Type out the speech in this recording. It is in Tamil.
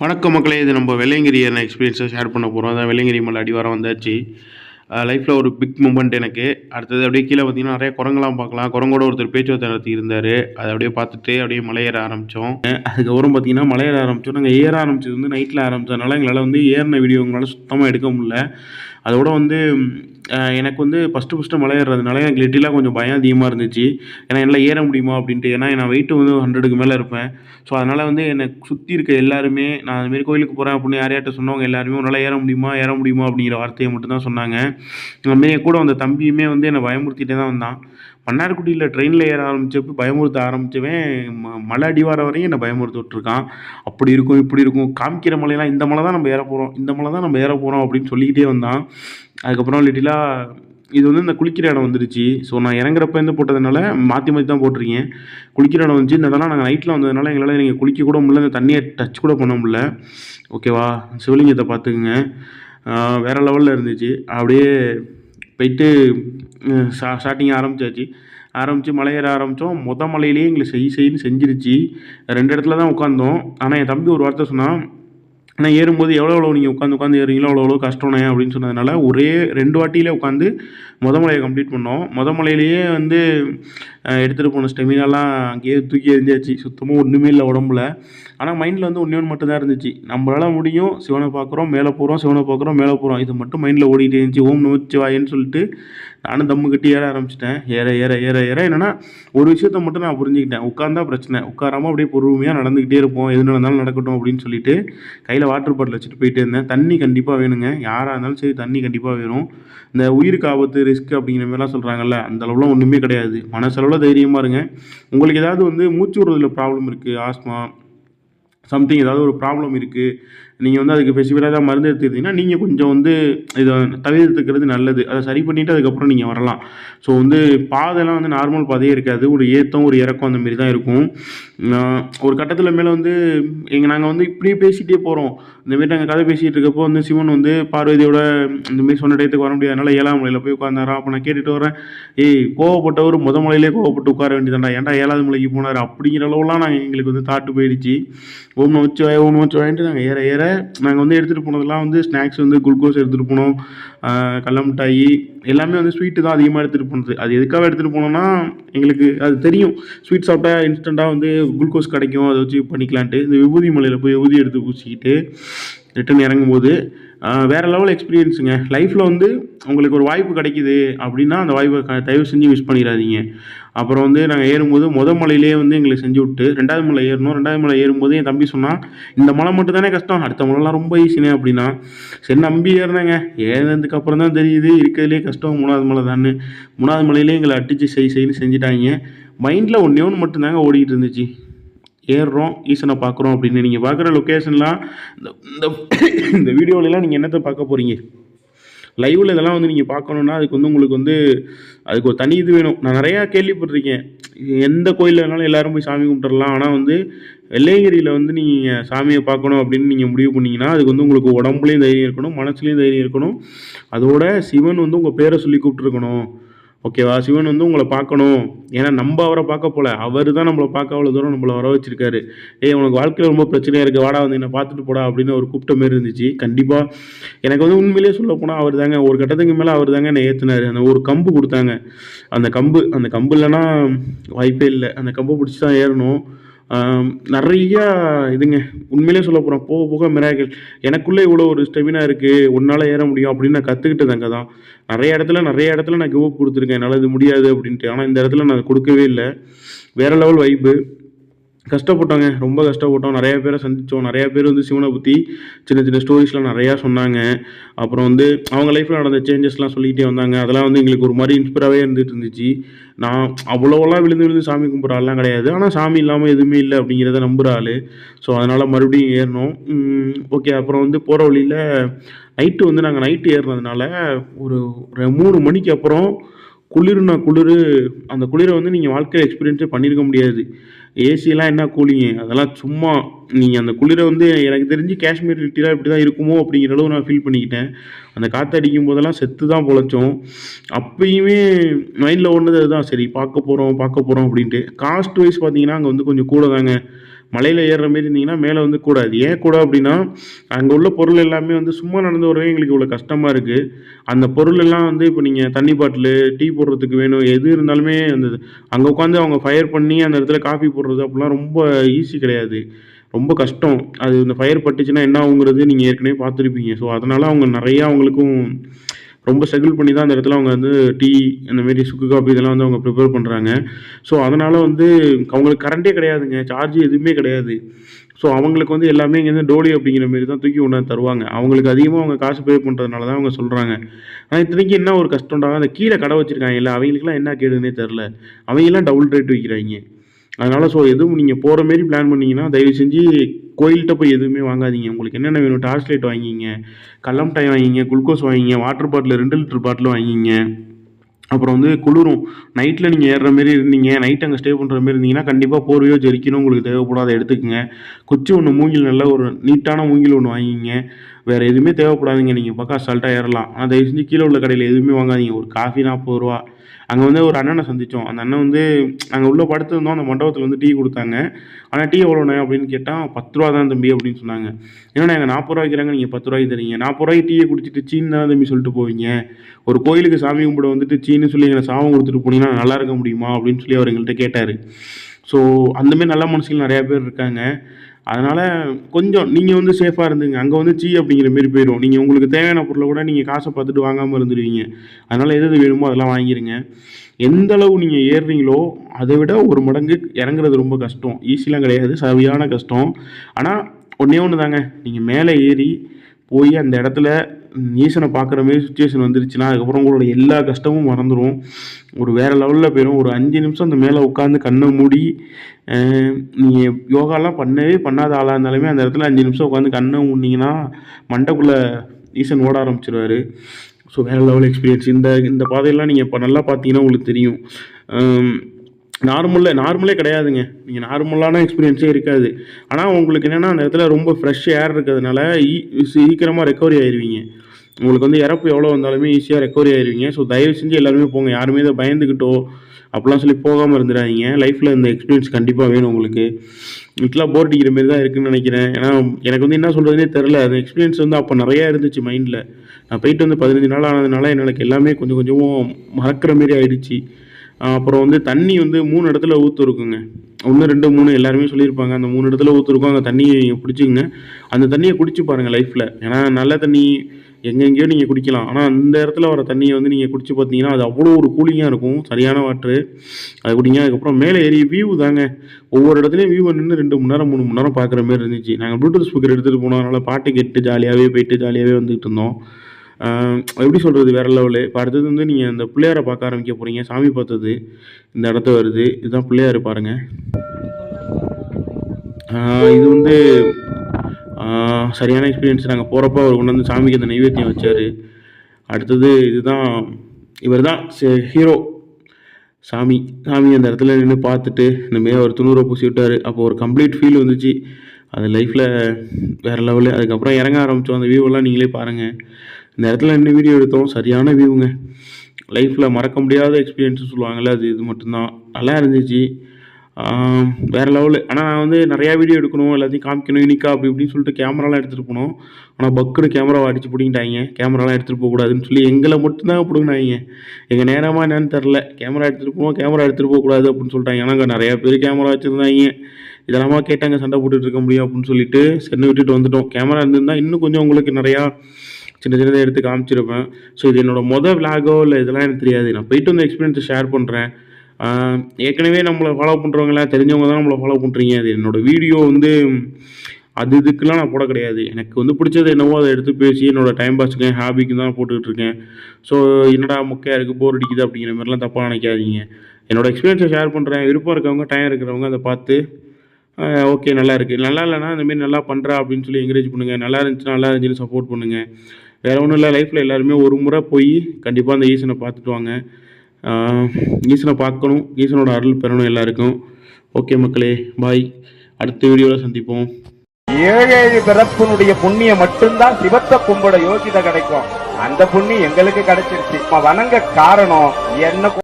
வணக்கம் மக்களே இது நம்ம வெள்ளையங்கிரி என்ன எக்ஸ்பீரியன்ஸை ஷேர் பண்ண போகிறோம் அதான் வெள்ளையங்கிரி மலை அடிவாரம் வந்தாச்சு. லைஃப்பில் ஒரு பிக் மூமெண்ட் எனக்கு. அடுத்தது அப்படியே கீழே பார்த்தீங்கன்னா நிறைய குரங்கெல்லாம் பார்க்கலாம். குரங்கோட ஒருத்தர் பேச்சுவார்த்தை நடத்தி இருந்தார். அதை அப்படியே பார்த்துட்டு அப்படியே மலையேற ஆரம்பித்தோம் அதுக்கப்புறம் பார்த்தீங்கன்னா மலையேற ஆரம்பித்தோம் நாங்கள் ஏற ஆரம்பித்தது வந்து நைட்டில் ஆரம்பித்ததுனால எங்களால் வந்து ஏறின வீடியோ எங்களால் சுத்தமாக எடுக்க முடியல. அதோட வந்து எனக்கு வந்து ஃபஸ்ட்டு ஃபஸ்ட்டு மலை ஏறுறதுனால எனக்கு லிட்டிலாக கொஞ்சம் பயம் அதிகமாக இருந்துச்சு. ஏன்னா என்னால் ஏற முடியுமா அப்படின்ட்டு. ஏன்னா நான் வெயிட்டு வந்து ஹண்ட்ரடுக்கு மேலே இருப்பேன். ஸோ அதனால் வந்து என்னை சுற்றி இருக்க எல்லாருமே நான் அதுமாரி கோயிலுக்கு போகிறேன் அப்படின்னு யாரையாட்ட சொன்னவங்க எல்லாருமே உன்னால் ஏற முடியுமா ஏற முடியுமா அப்படிங்கிற வார்த்தையை மட்டும்தான் சொன்னாங்க. அதுமாரி என் கூட வந்த தம்பியுமே வந்து என்னை பயமுறுத்திட்டே தான் வந்தான். மன்னார்குடியில் ட்ரெயினில் ஏற ஆரம்பித்தப்போ பயமுறுத்த ஆரம்பித்தவன் ம மலை அடிவாரம் வரையும் என்னை பயமுறுத்தி விட்ருக்கான் அப்படி இருக்கும் இப்படி இருக்கும். காமிக்கிற மலையெல்லாம் இந்த மலை தான் நம்ம ஏற போகிறோம் இந்த மலை தான் நம்ம ஏற போகிறோம் அப்படின்னு சொல்லிக்கிட்டே வந்தான். அதுக்கப்புறம் லிட்டிலாக இது வந்து இந்த குளிக்கிற இடம் வந்துருச்சு. ஸோ நான் இறங்குறப்ப இருந்து போட்டதுனால மாற்றி மாற்றி தான் போட்டிருக்கேன். குளிக்கிற இடம் வந்துச்சு. இந்த நாங்கள் நைட்டில் வந்ததுனால எங்களால் நீங்கள் குளிக்க கூட முடியல. இந்த தண்ணியை டச் கூட பண்ண முடியல. ஓகேவா சிவலிங்கத்தை பார்த்துக்குங்க. வேறு வேற லெவலில் இருந்துச்சு. அப்படியே போயிட்டு ஸ்டா ஸ்டார்டிங் ஆரம்பிச்சாச்சு. ஆரம்பித்து மலையேற ஆரம்பித்தோம் மொத மலையிலேயே எங்களை செய் செய்ன்னு செஞ்சிருச்சு. ரெண்டு இடத்துல தான் உட்காந்தோம் ஆனால் என் தம்பி ஒரு வார்த்தை சொன்னான். ஆனால் ஏறும்போது எவ்வளோ எவ்வளோ நீங்கள் உட்காந்து உட்காந்து ஏறுறீங்களோ அவ்வளோ அவ்வளோ கஷ்டம்ண்ணே அப்படின்னு சொன்னதுனால ஒரே ரெண்டு வாட்டியிலே உட்காந்து முத மலையை கம்ப்ளீட் பண்ணோம். முத மலையிலேயே வந்து எடுத்துகிட்டு போன ஸ்டெமினாலாம் அங்கேயே தூக்கி எரிஞ்சாச்சு சுத்தமாக ஒன்றுமே இல்லை உடம்புல. ஆனால் மைண்டில் வந்து ஒன்றே ஒன்று மட்டும் தான் இருந்துச்சு. நம்மளால் முடியும் சிவனை பார்க்குறோம் மேலே போகிறோம் சிவனை பார்க்குறோம் மேலே போகிறோம் இது மட்டும் மைண்டில் ஓடிக்கிட்டே இருந்துச்சு. ஓம் நமச்சிவாயன்னு சொல்லிட்டு நானும் தம்மு கட்டி ஏற ஆரம்பிச்சிட்டேன். ஏற ஏற ஏற ஏற. என்னென்னா ஒரு விஷயத்த மட்டும் நான் புரிஞ்சுக்கிட்டேன். உட்காந்தா பிரச்சனை. உட்காராமல் அப்படியே பொறுமையாக நடந்துக்கிட்டே இருப்போம். எது நடந்தாலும் நடக்கட்டும் அப்படின்னு சொல்லிட்டு கையில் வாட்டர் பாட்டில் வச்சுட்டு போயிட்டே இருந்தேன். தண்ணி கண்டிப்பாக வேணுங்க. யாராக இருந்தாலும் சரி தண்ணி கண்டிப்பாக வேணும். இந்த உயிருக்கு ஆபத்து ரிஸ்க் அப்படிங்கிற மாதிரிலாம் சொல்கிறாங்கல்ல அந்த அளவுலாம் ஒன்றுமே கிடையாது. மனசளவில் தைரியமாக இருங்க. உங்களுக்கு ஏதாவது வந்து மூச்சு விடுறதுல ப்ராப்ளம் இருக்குது ஆஸ்மா சம்திங் ஏதாவது ஒரு ப்ராப்ளம் இருக்குது நீங்கள் வந்து அதுக்கு ஸ்பெசிஃபிக்காக தான் மருந்து எடுத்துக்கிட்டீங்கன்னா நீங்கள் கொஞ்சம் வந்து இதை தவிர்த்துக்கிறது நல்லது. அதை சரி பண்ணிவிட்டு அதுக்கப்புறம் நீங்கள் வரலாம். ஸோ வந்து பாதைலாம் வந்து நார்மல் பாதையே இருக்காது. ஒரு ஏத்தம் ஒரு இறக்கம் அந்த மாரி தான் இருக்கும். நான் ஒரு கட்டத்தில் மேலே வந்து எங்கள் நாங்கள் வந்து இப்படியே பேசிகிட்டே போகிறோம் இந்தமாரி நாங்கள் கதை பேசிகிட்டு இருக்கப்போ வந்து சிவன் வந்து பார்வதியோட இந்தமாரி சொன்ன டயத்துக்கு வர முடியாதனால ஏழாம் மலையில் போய் உட்காந்தாரா அப்போ நான் கேட்டுட்டு வரேன் ஏய் கோவப்பட்டவர் முத மலையிலே கோவப்பட்டு உட்கார வேண்டியதாண்டா ஏன்டா ஏழாவது மலைக்கு போனார்? அப்படிங்கிற அளவுலாம் நாங்கள் எங்களுக்கு வந்து தாட்டு போயிடுச்சு. ஓம் ஒன்று ஓம் வாங்கிட்டு நாங்கள் ஏற ஏற நாங்கள் வந்து எடுத்துகிட்டு போனதெல்லாம் வந்து ஸ்நாக்ஸ் வந்து குளுக்கோஸ் எடுத்துகிட்டு போனோம். ஆஹ் கடல மிட்டாயி எல்லாமே வந்து ஸ்வீட்டு தான் அதிகமாக எடுத்துகிட்டு போனது. அது எதுக்காக எடுத்துகிட்டு போனோம்னா எங்களுக்கு அது தெரியும். ஸ்வீட் சாப்பிட்டா இன்ஸ்டண்ட்டாக வந்து குளுக்கோஸ் கிடைக்கும். அதை வச்சு பண்ணிக்கலான்ட்டு. இந்த விபூதி மலையில் போய் விபூதி எடுத்து பூசிக்கிட்டு ரிட்டன் இறங்கும்போது வேறு லெவல் எக்ஸ்பீரியன்ஸுங்க லைஃப்பில் வந்து உங்களுக்கு ஒரு வாய்ப்பு கிடைக்கிது அப்படின்னா அந்த வாய்ப்பை தயவு செஞ்சு மிஸ் பண்ணிடாதீங்க. அப்புறம் வந்து நாங்கள் ஏறும்போது முத மலையிலேயே வந்து எங்களை செஞ்சு விட்டு ரெண்டாவது மலை ஏறணும் ரெண்டாவது மலை ஏறும்போது என் தம்பி சொன்னால் இந்த மலை மட்டும் தானே கஷ்டம் அடுத்த மலைலாம் ரொம்ப ஈஸினே அப்படின்னா சரி நம்பி ஏறினேங்க. ஏறினதுக்கு அப்புறம் தான் தெரியுது இருக்கிறதுலே கஷ்டம் மூணாவது மலை தானே மூணாவது மலையிலே எங்களை அடித்து செய் செய்ன்னு செஞ்சுட்டாங்க. மைண்டில் ஒன்றே ஒன்று மட்டும்தாங்க ஓடிக்கிட்டு இருந்துச்சு. ஏறுறோம் ஈசனை பார்க்குறோம் அப்படின்னு. நீங்கள் பார்க்குற லொக்கேஷன்லாம் இந்த இந்த இந்த வீடியோலலாம் நீங்கள் என்னத்தை பார்க்க போகிறீங்க லைவில் இதெல்லாம் வந்து நீங்கள் பார்க்கணுன்னா அதுக்கு வந்து உங்களுக்கு வந்து அதுக்கு ஒரு தனி இது வேணும். நான் நிறையா கேள்விப்பட்டிருக்கேன். எந்த கோயிலில் வேணாலும் எல்லோரும் போய் சாமி கும்பிட்டுறலாம். ஆனால் வந்து வெள்ளையங்கிரியில் வந்து நீங்கள் சாமியை பார்க்கணும் அப்படின்னு நீங்கள் முடிவு பண்ணிங்கன்னா அதுக்கு வந்து உங்களுக்கு உடம்புலையும் தைரியம் இருக்கணும் மனசுலேயும் தைரியம் இருக்கணும். அதோட சிவன் வந்து உங்கள் பேரை சொல்லி கூப்பிட்ருக்கணும் ஓகேவா? சிவன் வந்து உங்களை பார்க்கணும். ஏன்னா நம்ம அவரை பார்க்க போல. அவர் தான் நம்மளை பார்க்க அவ்வளோ தூரம் நம்மளை வர வச்சிருக்காரு. ஏய் உனக்கு வாழ்க்கையில் ரொம்ப பிரச்சனையாக இருக்குது வாடா வந்து என்னை பார்த்துட்டு போடா அப்படின்னு ஒரு கூப்பிட்ட மாரி இருந்துச்சு. கண்டிப்பாக எனக்கு வந்து உண்மையிலேயே சொல்ல போனால் அவர் தாங்க ஒரு கட்டத்துக்கு மேலே அவர் தாங்க என்னை ஏற்றுனாரு அந்த ஒரு கம்பு கொடுத்தாங்க. அந்த கம்பு அந்த கம்பு இல்லைன்னா வாய்ப்பே இல்லை. அந்த கம்பை பிடிச்சி தான் ஏறணும். நிறையா இதுங்க. உண்மையிலே சொல்ல போகிறோம் போக போக மிராக்கள் எனக்குள்ளே இவ்வளோ ஒரு ஸ்டெமினா இருக்குது உன்னால் ஏற முடியும் அப்படின்னு நான் கற்றுக்கிட்டது அங்கே தான். நிறைய இடத்துல நிறைய இடத்துல நான் கிவ் அப் கொடுத்துருக்கேன். என்னால் இது முடியாது அப்படின்ட்டு. ஆனால் இந்த இடத்துல நான் கொடுக்கவே இல்லை. வேறு லெவல் வைப்பு கஷ்டப்பட்டோங்க ரொம்ப கஷ்டப்பட்டோம். நிறைய பேரை சந்தித்தோம் நிறைய பேர் வந்து சிவனை பற்றி சின்ன சின்ன ஸ்டோரிஸ்லாம் நிறையா சொன்னாங்க. அப்புறம் வந்து அவங்க லைஃப்பில் நடந்த சேஞ்சஸ்லாம் சொல்லிக்கிட்டே வந்தாங்க. அதெல்லாம் வந்து எங்களுக்கு ஒரு மாதிரி இன்ஸ்பிராகவே இருந்துட்டு இருந்துச்சு. நான் அவ்வளோவெல்லாம் விழுந்து விழுந்து சாமி கும்பிட்றாள்லாம் கிடையாது. ஆனால் சாமி இல்லாமல் எதுவுமே இல்லை அப்படிங்கிறத நம்புகிற ஆள். ஸோ அதனால் மறுபடியும் ஏறினோம் ஓகே அப்புறம் வந்து போகிற வழியில் நைட்டு வந்து நாங்கள் நைட்டு ஏறினதுனால ஒரு மூணு மணிக்கு அப்புறம் குளிர்னா குளிர் அந்த குளிரை வந்து நீங்கள் வாழ்க்கையில் எக்ஸ்பீரியன்ஸே பண்ணியிருக்க முடியாது. ஏசியெல்லாம் என்ன கூலிங்க? அதெல்லாம் சும்மா நீங்கள் அந்த குளிரை வந்து எனக்கு தெரிஞ்சு காஷ்மீர் லிட்டிலாம் இப்படி தான் இருக்குமோ அப்படிங்கிற அளவு நான் ஃபீல் பண்ணிக்கிட்டேன். அந்த காற்று அடிக்கும் போதெல்லாம் செத்து தான் பொழைச்சோம். அப்பயுமே மைண்டில் ஒன்றது அதுதான். சரி பார்க்க போகிறோம் பார்க்க போகிறோம் அப்படின்ட்டு. காஸ்ட் வைஸ் பார்த்தீங்கன்னா அங்கே வந்து கொஞ்சம் கூட தாங்க. மலையில் ஏறுற மாரி இருந்தீங்கன்னா மேலே வந்து கூடாது. ஏன் கூட அப்படின்னா அங்கே உள்ள பொருள் எல்லாமே வந்து சும்மா நடந்து வரவே எங்களுக்கு இவ்வளோ கஷ்டமாக இருக்குது அந்த பொருள் எல்லாம் வந்து இப்போ நீங்கள் தண்ணி பாட்டிலு டீ போடுறதுக்கு வேணும் எது இருந்தாலுமே அந்த அங்கே உட்காந்து அவங்க ஃபயர் பண்ணி அந்த இடத்துல காஃபி போடுறது அப்படிலாம் ரொம்ப ஈஸி கிடையாது. ரொம்ப கஷ்டம். அது இந்த ஃபயர் பட்டுச்சுன்னா என்ன ஆகுங்கிறது நீங்கள் ஏற்கனவே பார்த்துருப்பீங்க. ஸோ அதனால் அவங்க நிறையா அவங்களுக்கும் ரொம்ப ஸ்ட்ரகிள் பண்ணி தான் அந்த இடத்துல அவங்க வந்து டீ அந்த மாரி சுக்கு காப்பி இதெல்லாம் வந்து அவங்க ப்ரிப்பேர் பண்ணுறாங்க ஸோ அதனால் வந்து அவங்களுக்கு கரண்ட்டே கிடையாதுங்க. சார்ஜ் எதுவுமே கிடையாது. ஸோ அவங்களுக்கு வந்து எல்லாமே இங்கேருந்து டோலி அப்படிங்கிற மாரி தான் தூக்கி கொண்டாந்து தருவாங்க. அவங்களுக்கு அதிகமாக அவங்க காசு பே பண்ணுறதுனால தான் அவங்க சொல்கிறாங்க ஆனால் இத்தனைக்கு என்ன ஒரு கஷ்டம்டா அந்த கீழே கடை வச்சுருக்காங்க இல்லை அவங்களுக்குலாம் என்ன கேடுன்னே தெரில அவங்கெல்லாம் டபுள் ரேட் விற்கிறாங்க அதனால் ஸோ எதுவும் நீங்கள் போகிற மாரி பிளான் பண்ணிங்கன்னா தயவு செஞ்சு கோயில்கிட்ட போய் எதுவுமே வாங்காதீங்க. உங்களுக்கு என்னென்ன வேணும்? டார்ச் லைட் வாங்கிங்க. கல்லம்டாய் வாங்கிங்க. குளுக்கோஸ் வாங்கிங்க. வாட்டர் பாட்டில் ரெண்டு லிட்டர் பாட்டில் வாங்கிங்க. அப்புறம் வந்து குளிரும். நைட்டில் நீங்கள் ஏறுற மாரி இருந்தீங்க. நைட் அங்கே ஸ்டே பண்ணுற மாரி இருந்தீங்கன்னா கண்டிப்பாக போர்வையோ ஜெரிக்கணும் உங்களுக்கு தேவைப்படாத எடுத்துக்கங்க. குச்சி ஒன்று மூங்கில் நல்ல ஒரு நீட்டான மூங்கில் ஒன்று வாங்கிங்க. வேறு எதுவுமே தேவைப்படாதுங்க. நீங்கள் பக்கம் அசால்ட்டாக ஏறலாம். ஆனால் தயவு செஞ்சு கீழே உள்ள கடையில் எதுவுமே வாங்காதீங்க. ஒரு காஃபி நாற்பது ரூபா. அங்கே வந்து ஒரு அண்ணனை சந்தித்தோம் அந்த அண்ணன் வந்து அங்கே உள்ளே படுத்திருந்தோம். அந்த மண்டபத்தில் வந்து டீ கொடுத்தாங்க. ஆனால் டீ எவ்வளோண்ணே அப்படின்னு கேட்டால் பத்து ரூபா தான் தம்பி அப்படின்னு சொன்னாங்க. ஏன்னா எங்கள் நாற்பது ரூபாய்க்கு வைக்கிறாங்க நீங்கள் பத்து ரூபாய்க்கு தரீங்க. நாற்பது ரூபாய்க்கு டீயை குடிச்சிட்டு சீன் தான் தம்பி சொல்லிட்டு போவீங்க? ஒரு கோயிலுக்கு சாமி கும்பிட வந்துட்டு சீன்னு சொல்லி எங்களை சாபம் கொடுத்துட்டு போனீங்கன்னா நல்லா இருக்க முடியுமா? அப்படின்னு சொல்லி அவர் எங்கள்கிட்ட கேட்டார். ஸோ அந்தமாரி நல்ல மனசுகள் நிறையா பேர் இருக்காங்க. அதனால் கொஞ்சம் நீங்கள் வந்து சேஃபாக இருந்துங்க. அங்கே வந்து சீ அப்படிங்கிற மாரி போயிடும் நீங்கள் உங்களுக்கு தேவையான பொருளை கூட நீங்கள் காசை பார்த்துட்டு வாங்காமல் இருந்துருவீங்க. அதனால் எது எது வேணுமோ அதெல்லாம் வாங்கிருங்க. எந்த அளவு நீங்கள் ஏறுறீங்களோ அதை விட ஒரு மடங்கு இறங்குறது ரொம்ப கஷ்டம். ஈஸிலாம் கிடையாது. சரியான கஷ்டம். ஆனால் ஒன்றே ஒன்று தாங்க நீங்கள் மேலே ஏறி போய் அந்த இடத்துல ஈசனை பார்க்குற மாரி சுச்சுவேஷன் வந்துருச்சுன்னா அதுக்கப்புறம் உங்களோட எல்லா கஷ்டமும் மறந்துடும் ஒரு வேறு லெவலில் போயிடும் ஒரு அஞ்சு நிமிஷம் அந்த மேலே உட்காந்து கண்ணை மூடி நீங்கள் யோகாலாம் பண்ணவே பண்ணாத ஆளாக இருந்தாலுமே அந்த இடத்துல அஞ்சு நிமிஷம் உட்காந்து கண்ணை மூடினீங்கன்னா மண்டைக்குள்ளே ஈசன் ஓட ஆரம்பிச்சிடுவார் ஸோ வேறு லெவல் எக்ஸ்பீரியன்ஸ் இந்த இந்த பாதையெல்லாம் நீங்கள் இப்போ நல்லா பார்த்தீங்கன்னா உங்களுக்கு தெரியும். நார்மலில் நார்மலே கிடையாதுங்க. நீங்கள் நார்மலான எக்ஸ்பீரியன்ஸே இருக்காது. ஆனால் உங்களுக்கு என்னென்னா அந்த இடத்துல ரொம்ப ஃப்ரெஷ் ஏர் இருக்கிறதுனால சீக்கிரமாக ரெக்கவரி ஆயிடுவீங்க உங்களுக்கு வந்து இறப்பு எவ்வளோ வந்தாலுமே ஈஸியாக ரெக்கவரி ஆயிடுவீங்க ஸோ தயவு செஞ்சு எல்லாருமே போங்க. யாருமே இதை பயந்துக்கிட்டோ அப்படிலாம் சொல்லி போகாமல் இருந்துடாதீங்க லைஃப்பில் இந்த எக்ஸ்பீரியன்ஸ் கண்டிப்பாக வேணும் உங்களுக்கு. இட்லாம் போர் அடிக்கிற மாரி தான் இருக்குன்னு நினைக்கிறேன். ஏன்னா எனக்கு வந்து என்ன சொல்கிறதுனே தெரில அந்த எக்ஸ்பீரியன்ஸ் வந்து அப்போ நிறையா இருந்துச்சு மைண்டில் நான் போயிட்டு வந்து பதினஞ்சு நாள் ஆனதுனால எனக்கு எல்லாமே கொஞ்சம் கொஞ்சமும் மறக்கிற மாரி ஆயிடுச்சு. அப்புறம் வந்து தண்ணி வந்து மூணு இடத்துல ஊற்றுருக்குங்க ஒன்று ரெண்டு மூணு எல்லாருமே சொல்லியிருப்பாங்க. அந்த மூணு இடத்துல ஊற்றுருக்கோம் அந்த தண்ணியை நீங்கள் பிடிச்சிங்க அந்த தண்ணியை குடிச்சு பாருங்கள் லைஃப்பில் ஏன்னா நல்ல தண்ணி எங்கெங்கேயோ நீங்கள் குடிக்கலாம். ஆனால் அந்த இடத்துல வர தண்ணியை வந்து நீங்கள் குடிச்சு பார்த்தீங்கன்னா அது அவ்வளோ ஒரு கூலிங்காக இருக்கும். சரியான வாட்ரு அது குடிங்க. அதுக்கப்புறம் மேலே ஏறி வியூ தாங்க. ஒவ்வொரு இடத்துலையும் வியூவை நின்று ரெண்டு மணி நேரம் மூணு மணி நேரம் பார்க்குற மாதிரி இருந்துச்சு. நாங்கள் ப்ளூடூத் ஸ்பீக்கர் எடுத்துகிட்டு போனோம் அதனால் பாட்டு கேட்டு ஜாலியாகவே போயிட்டு ஜாலியாகவே வந்துகிட்டு இருந்தோம். எப்படி சொல்கிறது வேறு லெவலு இப்போ அடுத்தது வந்து நீங்கள் இந்த பிள்ளையாரை பார்க்க ஆரம்பிக்க போகிறீங்க சாமி பார்த்தது இந்த இடத்த வருது இதுதான் பிள்ளையார் பாருங்கள் இது வந்து சரியான எக்ஸ்பீரியன்ஸ் நாங்கள் போகிறப்ப அவர் கொண்டு வந்து சாமிக்கு அந்த நைவேத்தியம் வச்சார். அடுத்தது இதுதான் இவர் தான் ஹீரோ சாமி சாமி அந்த இடத்துல நின்று பார்த்துட்டு இந்தமாரி அவர் துணூரை பூசி விட்டார். அப்போ ஒரு கம்ப்ளீட் ஃபீல் வந்துச்சு. அது லைஃப்பில் வேறு லெவலு அதுக்கப்புறம் இறங்க ஆரம்பித்தோம் அந்த வியூவெல்லாம் நீங்களே பாருங்கள் இந்த இடத்துல என்ன வீடியோ எடுத்தோம். சரியான வியூங்க லைஃப்பில் மறக்க முடியாத எக்ஸ்பீரியன்ஸ் சொல்லுவாங்கள்ல அது இது மட்டும்தான். நல்லா இருந்துச்சு. வேறு வேற லெவலு ஆனால் நான் வந்து நிறையா வீடியோ எடுக்கணும் எல்லாத்தையும் காமிக்கணும் யூனிக்கா அப்படி இப்படின்னு சொல்லிட்டு கேமராலாம் எடுத்துகிட்டு போனோம். ஆனால் பக்குனு கேமராவை அடிச்சு பிடிங்கிட்டாங்க. கேமராலாம் எடுத்துகிட்டு போகக்கூடாதுன்னு சொல்லி எங்களை மட்டும்தான் பிடுங்கினாங்க. எங்கள் நேரமாக என்னன்னு தெரில கேமரா எடுத்துகிட்டு போவோம் கேமரா எடுத்துகிட்டு போகக்கூடாது அப்படின்னு சொல்லிட்டாங்க. ஏன்னா அங்கே நிறையா பேர் கேமரா வச்சுருந்தாங்க. இதெல்லாமா கேட்டாங்க சண்டை போட்டுட்டு இருக்க முடியும் அப்படின்னு சொல்லிட்டு சென்னை விட்டுட்டு வந்துட்டோம். கேமரா இருந்திருந்தால் இன்னும் கொஞ்சம் உங்களுக்கு நிறையா சின்ன சின்னதாக எடுத்து காமிச்சிருப்பேன். ஸோ இது என்னோடய மொதல் விலாகோ இல்லை இதெல்லாம் எனக்கு தெரியாது. நான் போயிட்டு வந்த எக்ஸ்பீரியன்ஸை ஷேர் பண்ணுறேன் ஏற்கனவே நம்மளை ஃபாலோ பண்ணுறவங்களாம் தெரிஞ்சவங்க தான் நம்மளை ஃபாலோ பண்ணுறீங்க அது என்னோட வீடியோ வந்து அது இதுக்கெலாம் நான் போட கிடையாது. எனக்கு வந்து பிடிச்சது என்னவோ அதை எடுத்து பேசி என்னோடய டைம் பாஸுக்கு ஹாபிக்கு தான் போட்டுக்கிட்டு இருக்கேன். ஸோ என்னடா முக்கையாக இருக்குது போர் அடிக்குது அப்படிங்கிற மாதிரிலாம் தப்பாக நினைக்காதீங்க. என்னோடய எக்ஸ்பீரியன்ஸை ஷேர் பண்ணுறேன் விருப்பம் இருக்கவங்க டைம் இருக்கிறவங்க அதை பார்த்து ஓகே நல்லா இருக்குது நல்லா இல்லைனா இந்தமாரி நல்லா பண்ணுறா அப்படின்னு சொல்லி என்கரேஜ் பண்ணுங்கள் நல்லா இருந்துச்சுன்னா நல்லா இருந்துச்சுன்னு சப்போர்ட் பண்ணுங்கள் வேறு ஒன்றும் இல்லை லைஃப்பில் எல்லாருமே ஒரு முறை போய் கண்டிப்பாக அந்த ஈசனை பார்த்துட்டு வாங்க. ஈசனை பார்க்கணும் ஈசனோட அருள் பெறணும் எல்லாருக்கும். ஓகே மக்களே பாய் அடுத்த வீடியோவில் சந்திப்போம். ஏழேழு பிறப்பினுடைய புண்ணியம் மட்டும்தான் சிவத்த கும்பிட யோசித கிடைக்கும். அந்த புண்ணியம் எங்களுக்கு கிடைச்சிருச்சு. வணங்க காரணம் என்ன